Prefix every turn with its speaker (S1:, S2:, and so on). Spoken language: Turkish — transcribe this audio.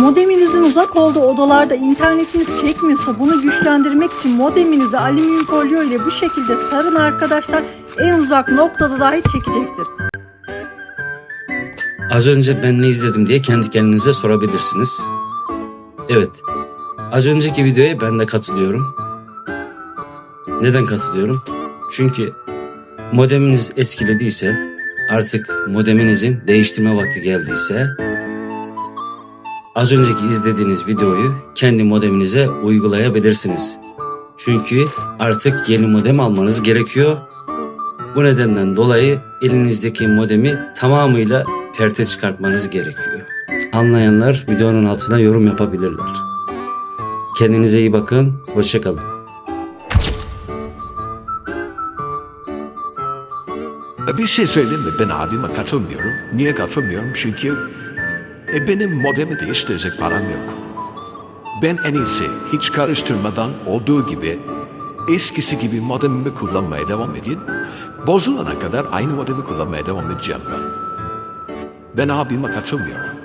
S1: Modeminizin uzak olduğu odalarda internetiniz çekmiyorsa bunu güçlendirmek için modeminizi alüminyum folyo ile bu şekilde sarın arkadaşlar. En uzak noktada dahi çekecektir.
S2: Az önce ben ne izledim diye kendi kendinize sorabilirsiniz. Evet. Az önceki videoya ben de katılıyorum. Neden katılıyorum? Çünkü modeminiz eskilediyse, artık modeminizin değiştirme vakti geldiyse, az önceki izlediğiniz videoyu kendi modeminize uygulayabilirsiniz. Çünkü artık yeni modem almanız gerekiyor. Bu nedenden dolayı elinizdeki modemi tamamıyla perte çıkartmanız gerekiyor. Anlayanlar videonun altına yorum yapabilirler. Kendinize iyi bakın, hoşçakalın.
S3: Bir şey söyleyeyim mi? Ben abime katılmıyorum. Niye katılmıyorum? Çünkü e, benim modemi değiştirecek param yok. Ben en iyisi hiç karıştırmadan olduğu gibi eskisi gibi modemimi kullanmaya devam edeyim. Bozulana kadar aynı modemi kullanmaya devam edeceğim ben. Ben abime katılmıyorum.